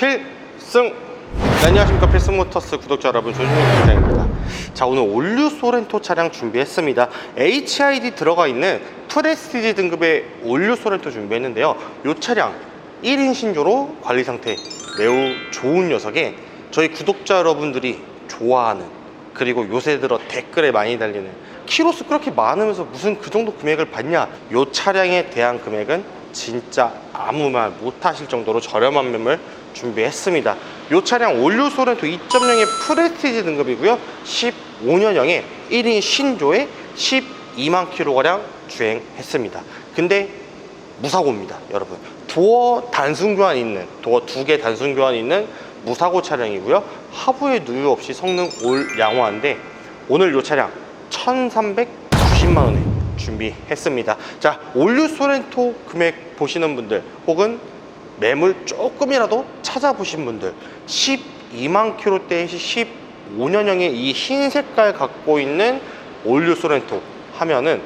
필승. 네, 안녕하십니까. 필승모터스 구독자 여러분 조준희 부장입니다. 자 오늘 올류 소렌토 차량 준비했습니다. HID 들어가 있는 프레스티지 등급의 올류 소렌토 준비했는데요. 이 차량 1인 신조로 관리 상태 매우 좋은 녀석에 저희 구독자 여러분들이 좋아하는 그리고 요새 들어 댓글에 많이 달리는 키로수 그렇게 많으면서 무슨 그 정도 금액을 받냐? 이 차량에 대한 금액은 진짜 아무 말 못하실 정도로 저렴한 매물 준비했습니다. 이 차량 올류 소렌토 2.0의 프레스티지 등급이고요. 15년형의 1인 신조에 12만 킬로가량 주행했습니다. 근데 무사고입니다 여러분. 도어 단순 교환 있는 도어 두 개 단순 교환 있는 무사고 차량이고요. 하부에 누유 없이 성능 올 양호한데 오늘 이 차량 1390만 원에 준비했습니다. 자 올류 소렌토 금액 보시는 분들 혹은 매물 조금이라도 찾아보신 분들 12만 킬로대의 15년형의 이 흰 색깔 갖고 있는 올류 소렌토 하면은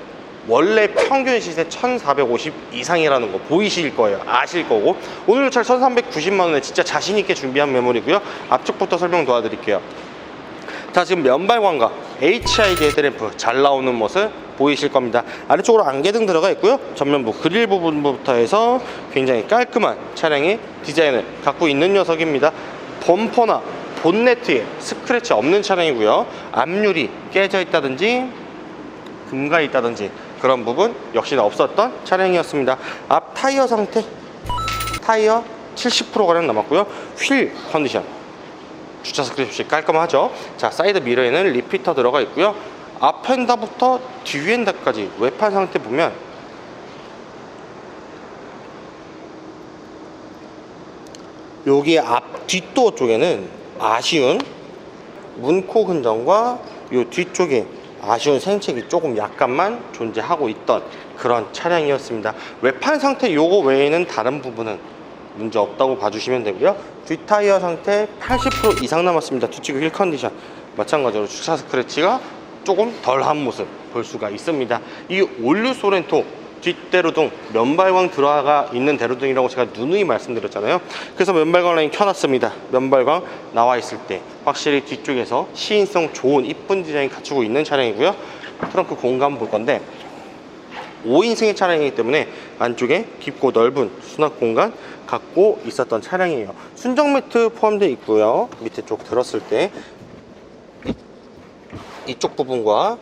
원래 평균 시세 1450 이상이라는 거 보이실 거예요. 아실 거고. 오늘 차 1390만 원에 진짜 자신 있게 준비한 매물이고요. 앞쪽부터 설명 도와드릴게요 자 지금 면발관과 HID 헤드램프 잘 나오는 모습 보이실 겁니다. 아래쪽으로 안개등 들어가 있고요. 전면부 그릴 부분부터 해서 굉장히 깔끔한 차량의 디자인을 갖고 있는 녀석입니다. 범퍼나 본네트에 스크래치 없는 차량이고요. 앞유리 깨져 있다든지 금가 있다든지 그런 부분 역시나 없었던 차량이었습니다. 앞 타이어 상태 타이어 70%가량 남았고요. 휠 컨디션 주차 스크래치 깔끔하죠? 자 사이드 미러에는 리피터 들어가 있고요. 앞 휀다부터 뒤 휀다까지 외판 상태 보면 여기 앞 뒷도어 쪽에는 아쉬운 문콕 흔적과 이 뒤쪽에 아쉬운 생채기 조금 약간만 존재하고 있던 그런 차량이었습니다. 외판 상태 요거 외에는 다른 부분은 문제 없다고 봐주시면 되고요. 뒷타이어 상태 80% 이상 남았습니다. 뒤쪽 휠 컨디션. 마찬가지로 주차 스크래치가 조금 덜한 모습 볼 수가 있습니다. 이 올류 소렌토 뒷대로등 면발광 들어가 있는 대로등이라고 제가 누누이 말씀드렸잖아요. 그래서 면발광 라인 켜놨습니다. 면발광 나와 있을 때 확실히 뒤쪽에서 시인성 좋은 이쁜 디자인 갖추고 있는 차량이고요. 트렁크 공간 볼 건데 5인승의 차량이기 때문에 안쪽에 깊고 넓은 수납 공간 갖고 있었던 차량이에요. 순정 매트 포함되어 있고요. 밑에 쪽 들었을 때 이쪽 부분과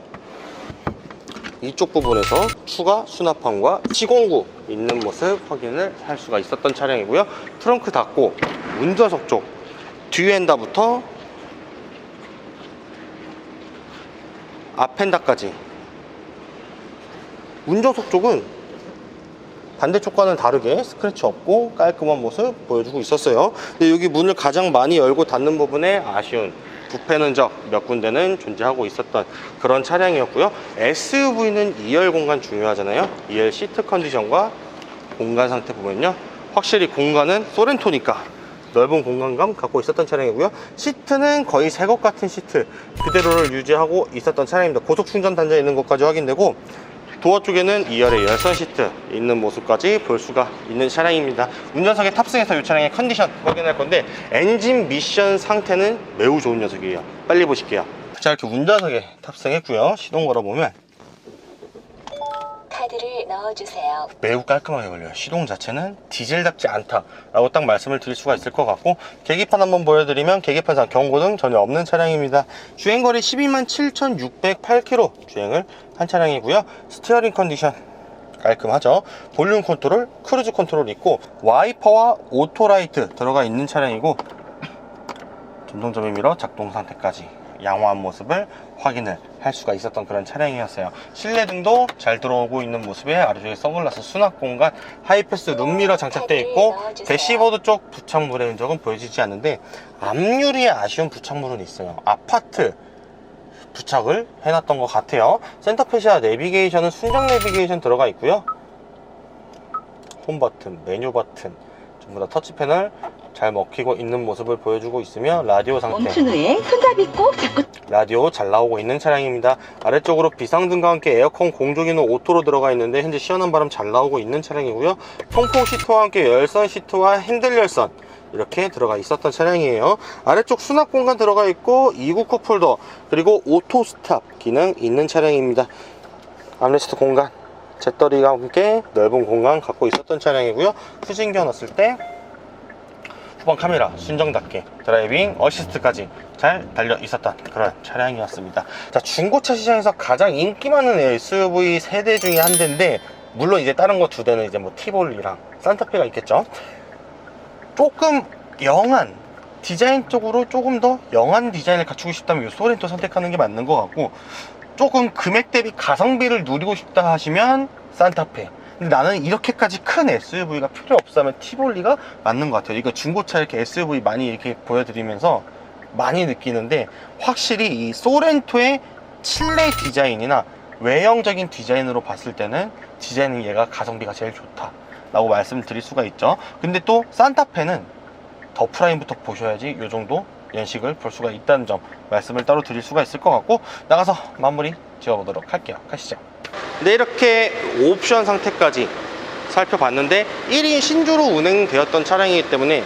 이쪽 부분에서 추가 수납함과 시공구 있는 모습 확인을 할 수가 있었던 차량이고요. 트렁크 닫고 운전석 쪽 뒤엔다부터 앞엔다까지. 운전석 쪽은 반대쪽 과는 다르게 스크래치 없고 깔끔한 모습 보여주고 있었어요. 근데 여기 문을 가장 많이 열고 닫는 부분에 아쉬운 부패 흔적 몇 군데는 존재하고 있었던 그런 차량이었고요. SUV는 2열 공간 중요하잖아요. 2열 시트 컨디션과 공간 상태 보면요. 확실히 공간은 소렌토니까 넓은 공간감 갖고 있었던 차량이고요. 시트는 거의 새 것 같은 시트 그대로를 유지하고 있었던 차량입니다. 고속 충전 단자 있는 것까지 확인되고 도어 쪽에는 2열의 열선 시트 있는 모습까지 볼 수가 있는 차량입니다. 운전석에 탑승해서 이 차량의 컨디션 확인할 건데 엔진 미션 상태는 매우 좋은 녀석이에요. 빨리 보실게요. 자 이렇게 운전석에 탑승했고요. 시동 걸어보면 넣어주세요. 매우 깔끔하게 걸려요. 시동 자체는 디젤답지 않다라고 딱 말씀을 드릴 수가 있을 것 같고 계기판 한번 보여드리면 계기판상 경고등 전혀 없는 차량입니다. 주행거리 12만 7,608km 주행을 한 차량이고요. 스티어링 컨디션 깔끔하죠. 볼륨 컨트롤 크루즈 컨트롤 있고 와이퍼와 오토라이트 들어가 있는 차량이고 전동점의 미러 작동 상태까지 양호한 모습을 확인을 할 수가 있었던 그런 차량이었어요. 실내등도 잘 들어오고 있는 모습에 아래쪽에 선글라스 수납 공간 하이패스 룸미러 장착되어 있고 대시보드 쪽 부착물의 흔적은 보여지지 않는데 앞유리에 아쉬운 부착물은 있어요. 아파트 부착을 해놨던 것 같아요. 센터페시아 내비게이션은 순정 내비게이션 들어가 있고요. 홈 버튼, 메뉴 버튼 전부 다 터치 패널 잘 먹히고 있는 모습을 보여주고 있으며 라디오 상태. 멈춘 후에 손잡이 꼭 잡고 라디오 잘 나오고 있는 차량입니다 아래쪽으로 비상등과 함께 에어컨 공조기는 오토로 들어가 있는데 현재 시원한 바람 잘 나오고 있는 차량이고요 통풍 시트와 함께 열선 시트와 핸들 열선 이렇게 들어가 있었던 차량이에요. 아래쪽 수납 공간 들어가 있고 2구 컵홀더 그리고 오토 스탑 기능 있는 차량입니다. 암레스트 공간, 잿더리와 함께 넓은 공간 갖고 있었던 차량이고요. 후진겨 넣었을 때 후방 카메라 순정답게 드라이빙 어시스트까지 잘 달려 있었던 그런 차량이었습니다. 자, 중고차 시장에서 가장 인기 많은 SUV 세대 중에 한 대인데 물론 이제 다른 거 두 대는 이제 뭐 티볼리랑 산타페가 있겠죠. 조금 영한 디자인적으로 조금 더 영한 디자인을 갖추고 싶다면 이 소렌토 선택하는 게 맞는 것 같고 조금 금액 대비 가성비를 누리고 싶다 하시면 산타페 근데 나는 이렇게까지 큰 SUV가 필요 없다면 티볼리가 맞는 것 같아요. 이거 중고차 이렇게 SUV 많이 이렇게 보여드리면서 많이 느끼는데 확실히 이 소렌토의 칠레 디자인이나 외형적인 디자인으로 봤을 때는 디자인은 얘가 가성비가 제일 좋다 라고 말씀을 드릴 수가 있죠. 근데 또 산타페는 더 프라임부터 보셔야지 이 정도 연식을 볼 수가 있다는 점 말씀을 따로 드릴 수가 있을 것 같고 나가서 마무리 지어보도록 할게요. 가시죠 네 이렇게 옵션 상태까지 살펴봤는데 1인 신주로 운행되었던 차량이기 때문에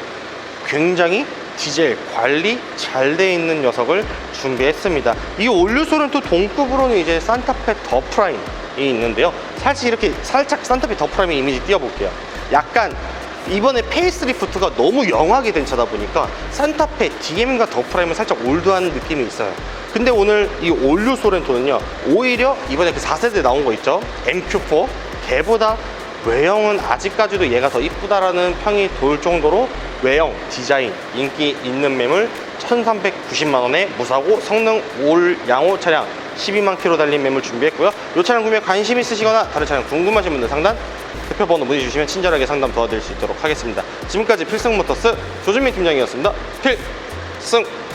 굉장히 디젤 관리 잘 돼 있는 녀석을 준비했습니다. 이 올류소는 또 동급으로는 이제 산타페 더 프라임이 있는데요. 사실 이렇게 살짝 산타페 더 프라임의 이미지 띄워볼게요. 약간 이번에 페이스리프트가 너무 영하게 된 차다 보니까 산타페 DM과 더 프라임은 살짝 올드한 느낌이 있어요. 근데 오늘 이 올류 소렌토는요, 오히려 이번에 그 4세대 나온 거 있죠? MQ4 걔보다 외형은 아직까지도 얘가 더 이쁘다라는 평이 돌 정도로 외형, 디자인, 인기 있는 매물 1390만원에 무사고 성능 올 양호 차량 12만 킬로 달린 매물 준비했고요. 이 차량 구매 관심 있으시거나 다른 차량 궁금하신 분들 상담 대표 번호 문의 주시면 친절하게 상담 도와드릴 수 있도록 하겠습니다. 지금까지 필승모터스 조준민 팀장이었습니다. 필승!